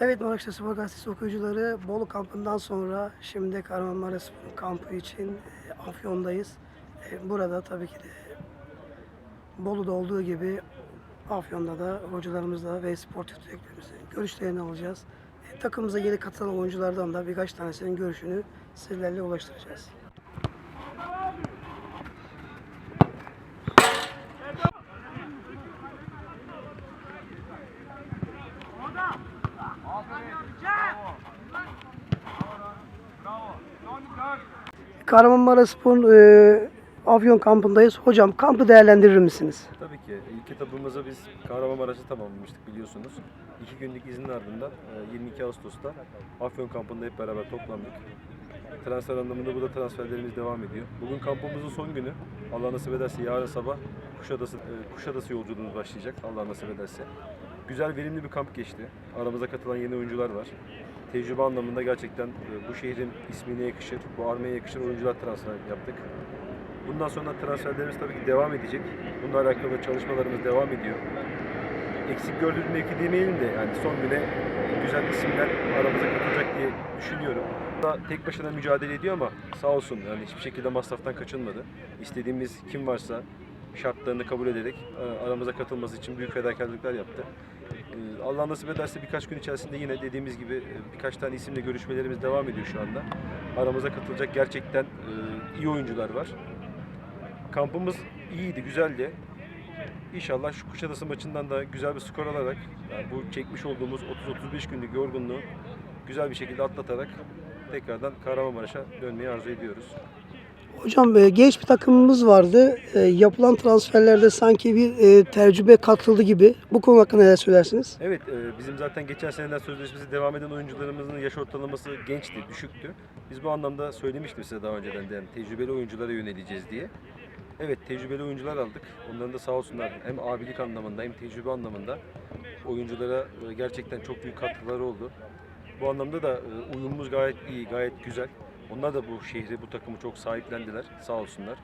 Evet Maraş'ta Spor Gazetesi okuyucuları Bolu kampından sonra şimdi Kahramanmaraş kampı için e, Afyon'dayız. E, Burada tabii ki de Bolu'da olduğu gibi Afyon'da da hocalarımızla ve sportif direktörümüzün görüşlerini alacağız. E, Takımımıza yeni katılan oyunculardan da birkaç tanesinin görüşünü sizlerle ulaştıracağız. Kahramanmaraşspor e, Afyon kampındayız. Hocam kampı değerlendirir misiniz? Tabii ki. İlk etapımızı biz Kahramanmaraş'ta tamamlamıştık biliyorsunuz. İki günlük izin ardından e, 22 Ağustos'ta Afyon kampında hep beraber toplandık. Transfer anlamında burada transferlerimiz devam ediyor. Bugün kampımızın son günü. Allah nasip ederse yarın sabah Kuşadası, e, Kuşadası yolculuğumuz başlayacak. Allah nasip ederse. Güzel, verimli bir kamp geçti. Aramıza katılan yeni oyuncular var. Tecrübe anlamında gerçekten e, bu şehrin ismine yakışır, bu armaya yakışır oyuncular transfer yaptık. Bundan sonra transferlerimiz tabii ki devam edecek. Bununla alakalı çalışmalarımız devam ediyor. Eksik gördüğümüz mevki demeyelim de yani son güne güzel isimler aramıza katılacak diye düşünüyorum. Da tek başına mücadele ediyor ama sağ olsun yani hiçbir şekilde masraftan kaçınmadı. İstediğimiz kim varsa şartlarını kabul ederek e, aramıza katılması için büyük fedakarlıklar yaptı. E, Allah nasip ederse birkaç gün içerisinde yine dediğimiz gibi e, birkaç tane isimle görüşmelerimiz devam ediyor şu anda. Aramıza katılacak gerçekten iyi oyuncular var. Kampımız iyiydi, güzeldi. İnşallah şu Kuşadası maçından da güzel bir skor alarak yani bu çekmiş olduğumuz 30-35 günlük yorgunluğu güzel bir şekilde atlatarak tekrardan Kahramanmaraş'a dönmeyi arzu ediyoruz. Hocam e, genç bir takımımız vardı. E, Yapılan transferlerde sanki bir e, tecrübe katıldı gibi. Bu konu hakkında neler söylersiniz? Evet, e, bizim zaten geçen seneden sözleşmesi devam eden oyuncularımızın yaş ortalaması gençti, düşüktü. Biz bu anlamda söylemiştim size daha önceden de yani tecrübeli oyunculara yöneleceğiz diye. Evet, tecrübeli oyuncular aldık. Onların da sağ olsunlar hem abilik anlamında hem tecrübe anlamında oyunculara e, gerçekten çok büyük katkıları oldu. Bu anlamda da e, uyumumuz gayet iyi, gayet güzel. Onlar da bu şehri, bu takımı çok sahiplendiler, sağ olsunlar.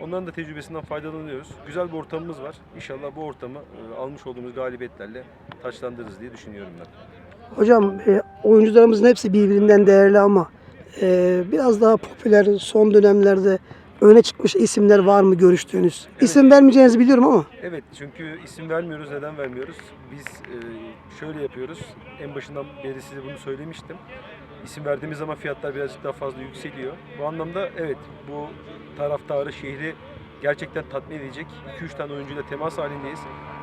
Onların da tecrübesinden faydalanıyoruz. Güzel bir ortamımız var. İnşallah bu ortamı e, almış olduğumuz galibiyetlerle taçlandırırız diye düşünüyorum ben. Hocam e, oyuncularımızın hepsi birbirinden değerli ama e, biraz daha popüler son dönemlerde öne çıkmış isimler var mı görüştüğünüz? İsim vermeyeceğinizi biliyorum ama. Evet çünkü isim vermiyoruz. Neden vermiyoruz? Biz e, şöyle yapıyoruz. En başından beri size bunu söylemiştim. İsim verdiğimiz zaman fiyatlar birazcık daha fazla yükseliyor. Bu anlamda evet bu taraftarı, şehri gerçekten tatmin edecek 2-3 tane oyuncuyla temas halindeyiz.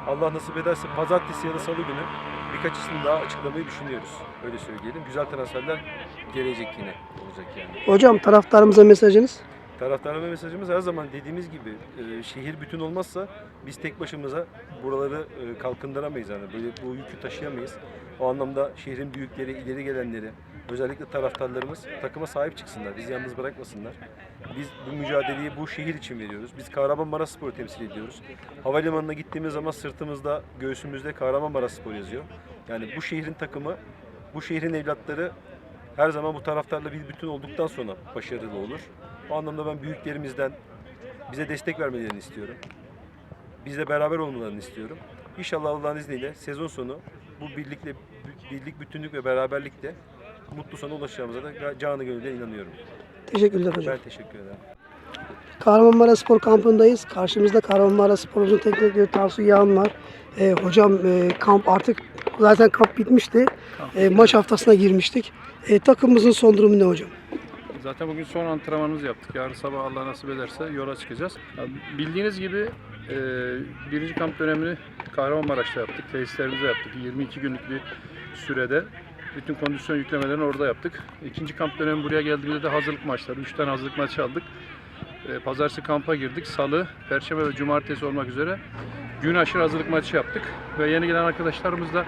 Allah nasip ederse pazartesi ya da salı günü birkaç isim daha açıklamayı düşünüyoruz. Öyle söyleyelim. Güzel transferler gelecek yine olacak yani. Hocam taraftarımıza mesajınız? Taraftarıma mesajımız her zaman dediğimiz gibi e, şehir bütün olmazsa biz tek başımıza buraları e, kalkındıramayız yani böyle bu yükü taşıyamayız. O anlamda şehrin büyükleri, ileri gelenleri, özellikle taraftarlarımız takıma sahip çıksınlar, bizi yalnız bırakmasınlar. Biz bu mücadeleyi bu şehir için veriyoruz. Biz Kahramanmaraşspor'u temsil ediyoruz. Havalimanına gittiğimiz zaman sırtımızda, göğsümüzde Kahramanmaraşspor yazıyor. Yani bu şehrin takımı, bu şehrin evlatları her zaman bu taraftarla bir bütün olduktan sonra başarılı olur. O anlamda ben büyüklerimizden bize destek vermelerini istiyorum. Bizle beraber olmalarını istiyorum. İnşallah Allah'ın izniyle sezon sonu bu birlikle birlik, bütünlük ve beraberlikle mutlu sona ulaşacağımıza da canı gönülden inanıyorum. Teşekkürler hocam. Ben teşekkür ederim. Kahramanmaraş Spor kampındayız. Karşımızda Kahramanmaraş Spor'un teknik direktörü Tansu Yağan var. E, hocam e, kamp artık zaten kamp bitmişti. E, maç haftasına girmiştik. E, takımımızın son durumu ne hocam? Zaten bugün son antrenmanımızı yaptık. Yarın sabah Allah nasip ederse yola çıkacağız. Bildiğiniz gibi e, birinci kamp dönemini Kahramanmaraş'ta yaptık. Tesislerimizde yaptık. 22 günlük bir sürede. Bütün kondisyon yüklemelerini orada yaptık. İkinci kamp dönemi buraya geldiğimizde de hazırlık maçları. 3 tane hazırlık maçı aldık. E, Pazartesi kampa girdik. Salı, Perşembe ve Cumartesi olmak üzere gün aşırı hazırlık maçı yaptık. Ve yeni gelen arkadaşlarımız da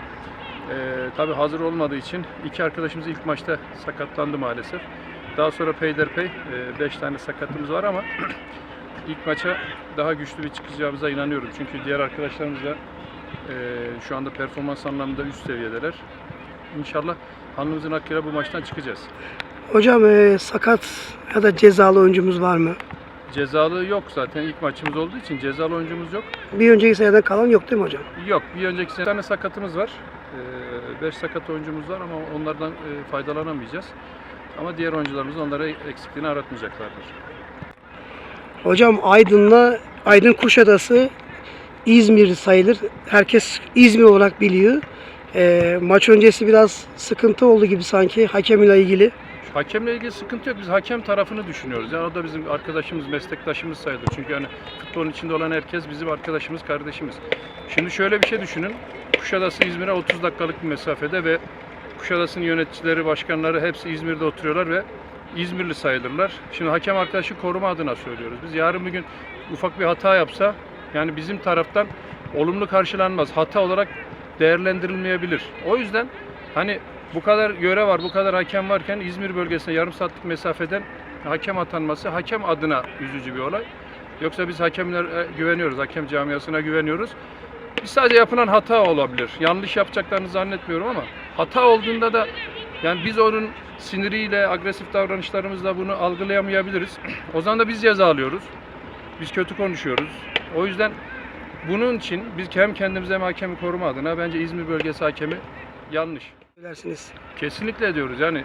e, tabii hazır olmadığı için iki arkadaşımız ilk maçta sakatlandı maalesef. Daha sonra peyderpey 5 tane sakatımız var ama ilk maça daha güçlü bir çıkacağımıza inanıyorum. Çünkü diğer arkadaşlarımız da e, şu anda performans anlamında üst seviyedeler. İnşallah alnımızın hakkıyla bu maçtan çıkacağız. Hocam e, sakat ya da cezalı oyuncumuz var mı? Cezalı yok zaten ilk maçımız olduğu için cezalı oyuncumuz yok. Bir önceki seneden kalan yok değil mi hocam? Yok bir önceki sene tane sakatımız var. 5 sakat oyuncumuz var ama onlardan e, faydalanamayacağız. Ama diğer oyuncularımız onlara eksikliğini aratmayacaklardır. Hocam Aydın'la Aydın Kuşadası İzmir sayılır. Herkes İzmir olarak biliyor. Ee, maç öncesi biraz sıkıntı oldu gibi sanki hakem ile ilgili. Hakemle ilgili sıkıntı yok. Biz hakem tarafını düşünüyoruz. Yani o da bizim arkadaşımız, meslektaşımız sayılır. Çünkü hani futbolun içinde olan herkes bizim arkadaşımız, kardeşimiz. Şimdi şöyle bir şey düşünün. Kuşadası İzmir'e 30 dakikalık bir mesafede ve Kuşadası'nın yöneticileri, başkanları hepsi İzmir'de oturuyorlar ve İzmirli sayılırlar. Şimdi hakem arkadaşı koruma adına söylüyoruz. Biz yarın bir gün ufak bir hata yapsa yani bizim taraftan olumlu karşılanmaz. Hata olarak değerlendirilmeyebilir. O yüzden hani bu kadar göre var, bu kadar hakem varken İzmir bölgesine yarım saatlik mesafeden hakem atanması hakem adına üzücü bir olay. Yoksa biz hakemlere güveniyoruz, hakem camiasına güveniyoruz. Biz sadece yapılan hata olabilir. Yanlış yapacaklarını zannetmiyorum ama hata olduğunda da yani biz onun siniriyle, agresif davranışlarımızla bunu algılayamayabiliriz. O zaman da biz ceza alıyoruz. Biz kötü konuşuyoruz. O yüzden bunun için biz hem kendimize hem hakemi koruma adına bence İzmir bölgesi hakemi yanlış. Dersiniz. Kesinlikle ediyoruz. Yani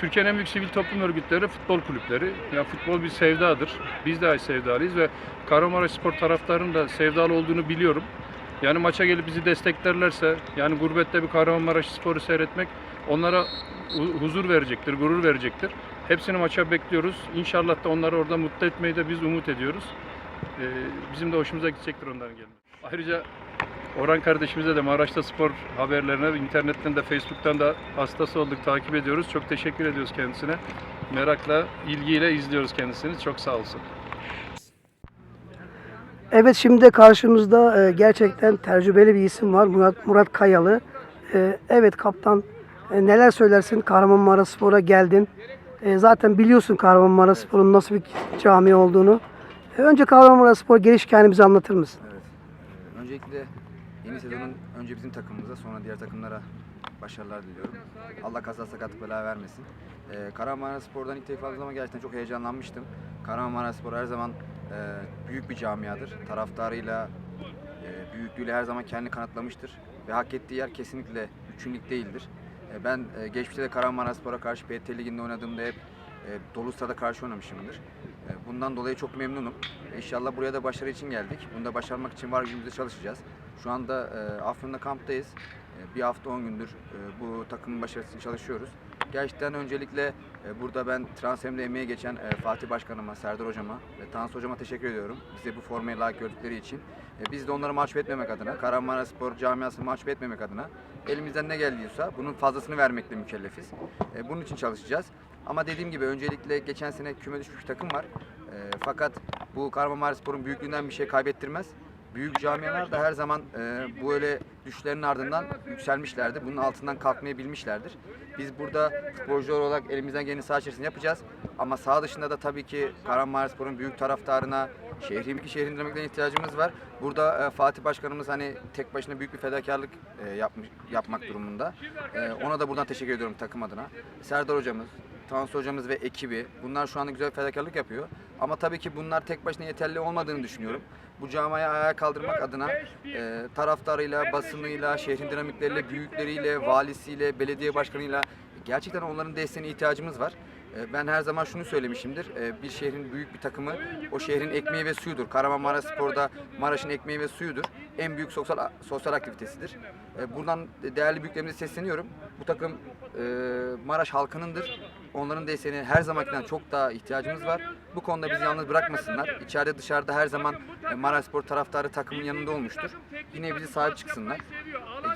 Türkiye'nin en büyük sivil toplum örgütleri futbol kulüpleri. Ya futbol bir sevdadır. Biz de sevdalıyız ve Kahramanmaraş Spor taraftarının da sevdalı olduğunu biliyorum. Yani maça gelip bizi desteklerlerse, yani gurbette bir Kahramanmaraş Spor'u seyretmek onlara hu- huzur verecektir, gurur verecektir. Hepsini maça bekliyoruz. İnşallah da onları orada mutlu etmeyi de biz umut ediyoruz. Ee, bizim de hoşumuza gidecektir onların gelmesi. Ayrıca Orhan kardeşimize de Maraş'ta spor haberlerine internetten de Facebook'tan da hastası olduk, takip ediyoruz. Çok teşekkür ediyoruz kendisine. Merakla, ilgiyle izliyoruz kendisini. Çok sağ olsun. Evet şimdi karşımızda e, gerçekten tecrübeli bir isim var. Murat, Murat Kayalı. E, evet kaptan e, neler söylersin Kahramanmaraşspor'a geldin. E, zaten biliyorsun Kahramanmaraşspor'un nasıl bir cami olduğunu. E, önce Kahramanmaraşspor geliş hikayemizi anlatır mısın? Evet. Ee, Öncelikle yeni sezonun önce bizim takımımıza sonra diğer takımlara başarılar diliyorum. Allah kaza sakatlık bela vermesin. Ee, Kahramanmaraşspor'dan ilk defa zaman gerçekten çok heyecanlanmıştım. Kahramanmaraşspor her zaman e, büyük bir camiadır. Taraftarıyla, e, büyüklüğüyle her zaman kendini kanıtlamıştır. Ve hak ettiği yer kesinlikle üçünlük değildir. E, ben e, geçmişte de Kahramanmaraşspor'a karşı PTT Ligi'nde oynadığımda hep e, dolu sahada karşı oynamışımdır. E, Bundan dolayı çok memnunum. E, İnşallah buraya da başarı için geldik. Bunu da başarmak için var gücümüzle çalışacağız. Şu anda e, Afyon'da kamptayız. Bir hafta 10 gündür bu takımın başarısı için çalışıyoruz. Gerçekten öncelikle burada ben transferimde emeğe geçen Fatih Başkanıma, Serdar Hocama ve Tansu Hocama teşekkür ediyorum. Bize bu formayı layık gördükleri için. Biz de onları mahcup etmemek adına, Kahramanmaraşspor camiasını mahcup etmemek adına elimizden ne geldiyse bunun fazlasını vermekle mükellefiz. Bunun için çalışacağız. Ama dediğim gibi öncelikle geçen sene küme düşmüş bir takım var. E, fakat bu Kahramanmaraşspor'un büyüklüğünden bir şey kaybettirmez. Büyük camialar da her zaman e, böyle düşlerin ardından yükselmişlerdir. Bunun altından kalkmayı bilmişlerdir. Biz burada futbolcular olarak elimizden geleni saha içerisinde yapacağız. Ama saha dışında da tabii ki Kahramanmaraşspor'un büyük taraftarına, şehrin şehrin dinamiklerine ihtiyacımız var. Burada e, Fatih Başkanımız hani tek başına büyük bir fedakarlık e, yapmış, yapmak durumunda. E, ona da buradan teşekkür ediyorum takım adına. Serdar hocamız, Tansu hocamız ve ekibi bunlar şu anda güzel fedakarlık yapıyor. Ama tabii ki bunlar tek başına yeterli olmadığını düşünüyorum. Bu camiayı ayağa kaldırmak adına e, taraftarıyla, basınıyla, şehrin dinamikleriyle, büyükleriyle, valisiyle, belediye başkanıyla gerçekten onların desteğine ihtiyacımız var. E, Ben her zaman şunu söylemişimdir. e, Bir şehrin büyük bir takımı o şehrin ekmeği ve suyudur. Kahramanmaraş Spor'da Maraş'ın ekmeği ve suyudur. En büyük sosyal sosyal aktivitesidir. E, Buradan değerli büyüklerimize sesleniyorum. Bu takım e, Maraş halkınındır. Onların desteğine her zamankinden çok daha ihtiyacımız var. Bu konuda bizi yalnız bırakmasınlar. İçeride dışarıda her zaman Maraş Spor taraftarı takımın yanında olmuştur. Yine bizi sahip çıksınlar.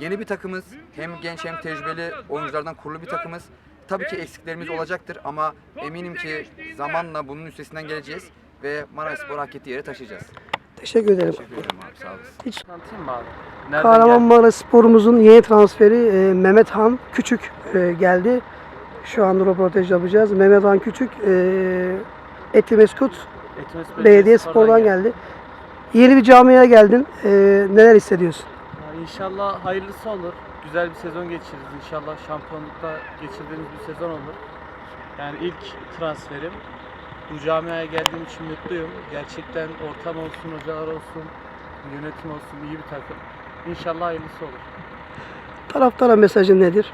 Yeni bir takımız. Hem genç hem tecrübeli oyunculardan kurulu bir takımız. Tabii ki eksiklerimiz olacaktır ama eminim ki zamanla bunun üstesinden geleceğiz ve Maraş Spor'u hak ettiği yere taşıyacağız. Teşekkür ederim. Teşekkür ederim abi sağ olasın. Anlatayım mı abi? Nereden? Kahramanmaraşspor'umuzun yeni transferi e, Mehmet Han Küçük e, geldi. Şu anda röportaj yapacağız. Mehmet Han Küçük e, Etimeskut Etimiz Belediye Spor'dan geldi. Yeni bir camiaya geldin. E, neler hissediyorsun? İnşallah hayırlısı olur. Güzel bir sezon geçiririz. İnşallah şampiyonlukta geçirdiğimiz bir sezon olur. Yani ilk transferim. Bu camiaya geldiğim için mutluyum. Gerçekten ortam olsun, hocalar olsun, yönetim olsun iyi bir takım. İnşallah hayırlısı olur. Taraftara mesajın nedir?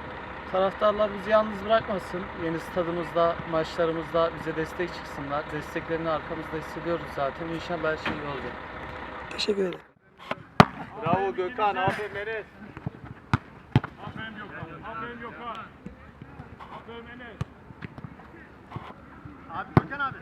Taraftarlar bizi yalnız bırakmasın. Yeni stadımızda, maçlarımızda bize destek çıksınlar. Desteklerini arkamızda hissediyoruz zaten. İnşallah her şey iyi olacak. Teşekkür ederim. Bravo Gökhan, aferin Enes. Abi Gökhan abi.